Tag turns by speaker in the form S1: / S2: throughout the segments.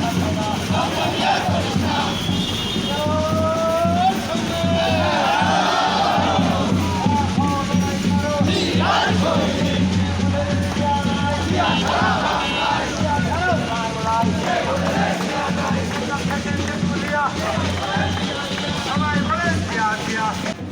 S1: Thank you.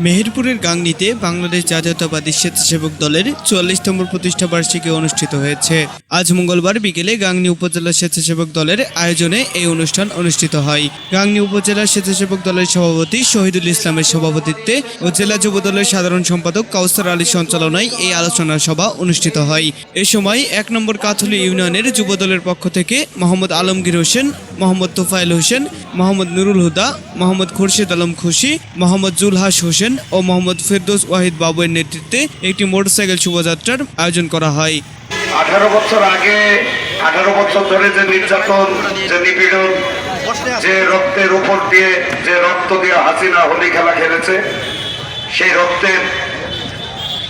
S1: মেহেরপুরের গাংনীতে বাংলাদেশ জাতীয়তাবাদী স্বেচ্ছাসেবক দলের চুয়াল্লিশতম প্রতিষ্ঠা বার্ষিকী অনুষ্ঠিত হয়েছে। আজ মঙ্গলবার বিকেলে গাংনী উপজেলা স্বেচ্ছাসেবক দলের আয়োজনে এই অনুষ্ঠান অনুষ্ঠিত হয়। গাংনী উপজেলা স্বেচ্ছাসেবক দলের সভাপতি শহীদুল ইসলামের সভাপতিত্বে ও জেলা যুব দলের সাধারণ সম্পাদক কাউসার আলীর সঞ্চালনায় এই আলোচনা সভা অনুষ্ঠিত হয়। এ সময় এক নম্বর কাথলি ইউনিয়নের যুব দলের পক্ষ থেকে মোহাম্মদ আলমগীর হোসেন মোহাম্মদ তোফায়েল হোসেন, মোহাম্মদ নুরুল হুদা, মোহাম্মদ খুরশেদ আলম খুশি, মোহাম্মদ জুলহাস হোসেন ও মোহাম্মদ ফেরদৌস ওয়াহিদ বাবুয়ের নেতৃত্বে একটি মোটরসাইকেল শোভাযাত্রার আয়োজন করা হয়।
S2: আঠারো বছর আগে, আঠারো বছর ধরে যে নির্যাতন, যে নিপীড়ন, যে রক্তের উপর দিয়ে যে রক্ত দিয়ে হাসিনা হোলি খেলা খেলেছে, সেই রক্তের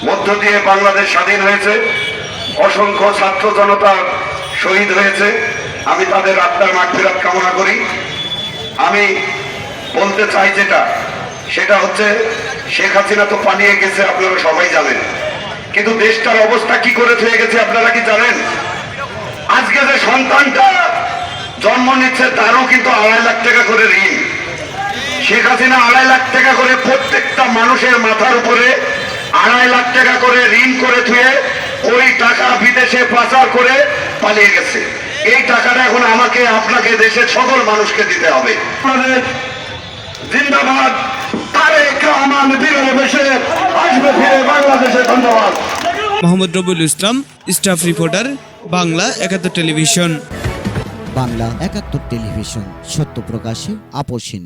S2: মধ্য দিয়ে বাংলাদেশ স্বাধীন হয়েছে, অসংখ্য ছাত্র জনতা শহীদ হয়েছে। আমি তাদের আত্মার মাগফিরাত কামনা করি। আমি বলতে চাই যেটা, সেটা হচ্ছে, শেখ হাসিনা তো পালিয়ে গেছে, আপনারা সবাই জানেন। কিন্তু দেশটার অবস্থা কি করে হয়ে গেছে, আপনারা কি জানেন? আজকে যে সন্তানটা জন্ম নিচ্ছে, তারও কিন্তু আড়াই লাখ টাকা করে ঋণ। শেখ হাসিনা আড়াই লাখ টাকা করে প্রত্যেকটা মানুষের মাথার উপরে আড়াই লাখ টাকা করে ঋণ করে থুয়ে ওই টাকা বিদেশে পাচার করে পালিয়ে গেছে। এই টাকাটা এখন আমাকে আপনাকে দেশের সকল মানুষকে দিতে হবে। আপনাদের জিন্দাবাদ। তারেক রহমান বিরলে বেশে আসবে ফিরে বাংলাদেশে ধন্যবাদ।
S1: মোহাম্মদ রবুল ইসলাম স্টাফ রিপোর্টার বাংলা একাত্তর টেলিভিশন।
S3: বাংলা একাত্তর টেলিভিশন সত্য প্রকাশে আপোষহীন